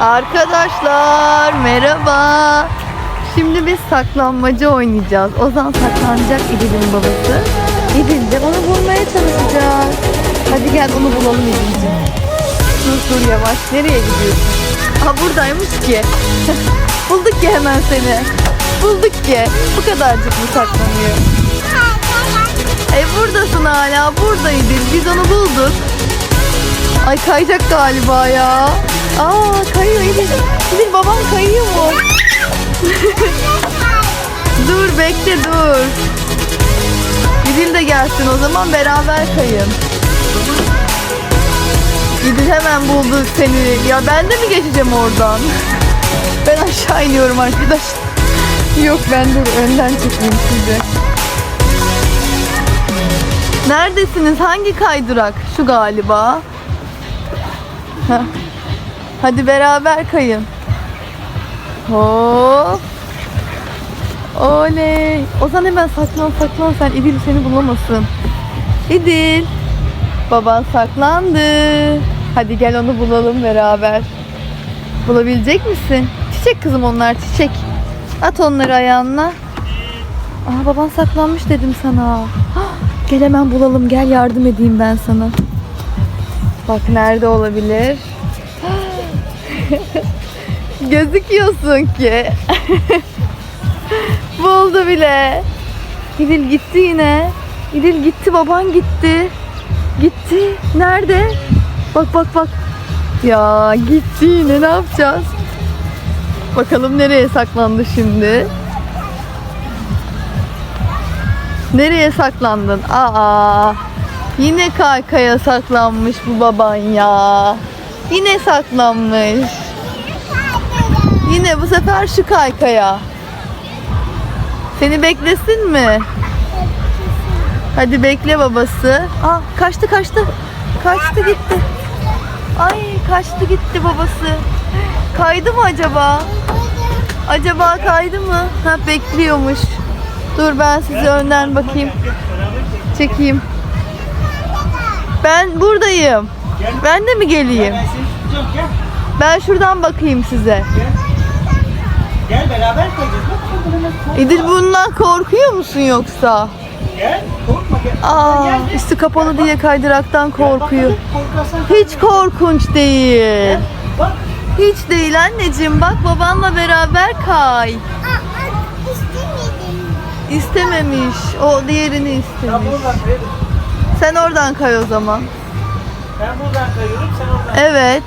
Arkadaşlar merhaba. Şimdi biz saklanmaca oynayacağız. Ozan saklanacak İdil'in babası. İdil de onu bulmaya çalışacak. Hadi gel onu bulalım İdil'ciğim. Dur dur yavaş. Nereye gidiyorsun? Aa buradaymış ki. Bulduk ki hemen seni. Bulduk ki. Bu kadarcık mı saklanıyor? E buradasın hala. Burada İdil. Biz onu bulduk. Ay kayacak galiba ya. Aa kayıyor İdil. İdil babam kayıyor mu? dur bekle dur. İdil de gelsin o zaman beraber kayın. İdil hemen buldu seni. Ya ben de mi geçeceğim oradan? Ben aşağı iniyorum arkadaş. Yok ben dur önden çekeyim sizi. Neredesiniz? Hangi kaydırak? Şu galiba. Heh. Hadi beraber kayın. Hop. Oley. Ozan hemen saklan saklan sen İdil seni bulamasın. İdil. Baban saklandı. Hadi gel onu bulalım beraber. Bulabilecek misin? Çiçek kızım onlar çiçek. At onları ayağına. Aa baban saklanmış dedim sana. Hah, Gel hemen bulalım gel yardım edeyim ben sana. Bak nerede olabilir? Gözüküyorsun ki. Buldu bile. İdil gitti yine. İdil gitti baban gitti. Gitti. Nerede? Bak bak bak. Ya gitti yine ne yapacağız? Bakalım nereye saklandı şimdi? Nereye saklandın? Aa, yine kaykaya saklanmış bu baban ya. Yine saklanmış. Yine bu sefer şu kaykaya. Seni beklesin mi? Hadi bekle babası. Aa, kaçtı kaçtı. Kaçtı gitti. Ay kaçtı gitti babası. Kaydı mı acaba? Acaba kaydı mı? Ha bekliyormuş. Dur ben size önden bakayım. Çekeyim. Ben buradayım. Ben de mi geleyim? Ben şuradan bakayım size. Gel beraber kayacağız. Bak korkma. İdil bundan korkuyor musun yoksa? Gel korkma gel. Aa, gel, gel. üstü kapalı diye kaydıraktan korkuyor. Bak, Hiç korkunç değil. Bak Hiç değil anneciğim. Bak babanla beraber kay. İstememiş. O diğerini istemiş. Sen oradan kay o zaman. Ben buradan kayıyorum sen oradan. Evet.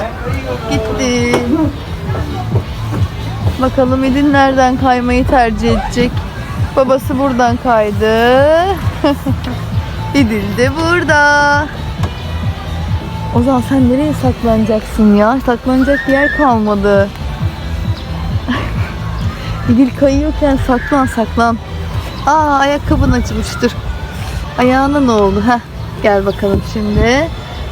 Ben kayıyorum. Gitti. Bakalım İdil nereden kaymayı tercih edecek. Babası buradan kaydı. İdil de burada. O zaman sen nereye saklanacaksın ya? Saklanacak yer kalmadı. İdil kayıyorken saklan saklan. Aa ayakkabın açılmıştır. Ayağına ne oldu? Heh, gel bakalım şimdi.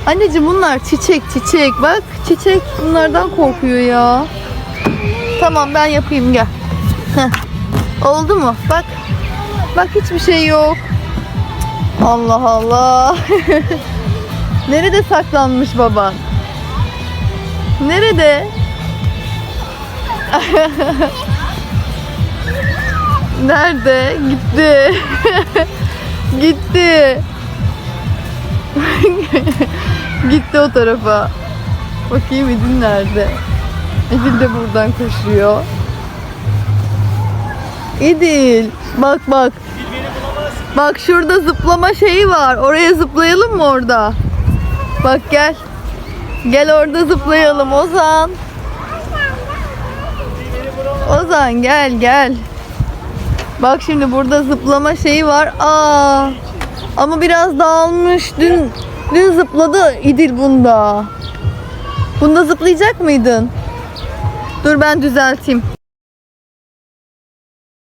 Anneciğim bunlar çiçek çiçek. Bak çiçek bunlardan korkuyor ya. Tamam ben yapayım gel. Heh. Oldu mu? Bak. Bak hiçbir şey yok. Allah Allah. Nerede saklanmış baban? Nerede? Nerede? Gitti. Gitti. Gitti o tarafa. Bakayım İdil nerede? İdil de buradan koşuyor. İdil. Bak bak. Bak şurada zıplama şeyi var. Oraya zıplayalım mı orada? Bak gel. Gel orada zıplayalım Ozan. Ozan gel gel. Bak şimdi burada zıplama şeyi var. Aa. Ama biraz dağılmış. Dün dün zıpladı İdil bunda. Bunda zıplayacak mıydın? Dur ben düzelteyim.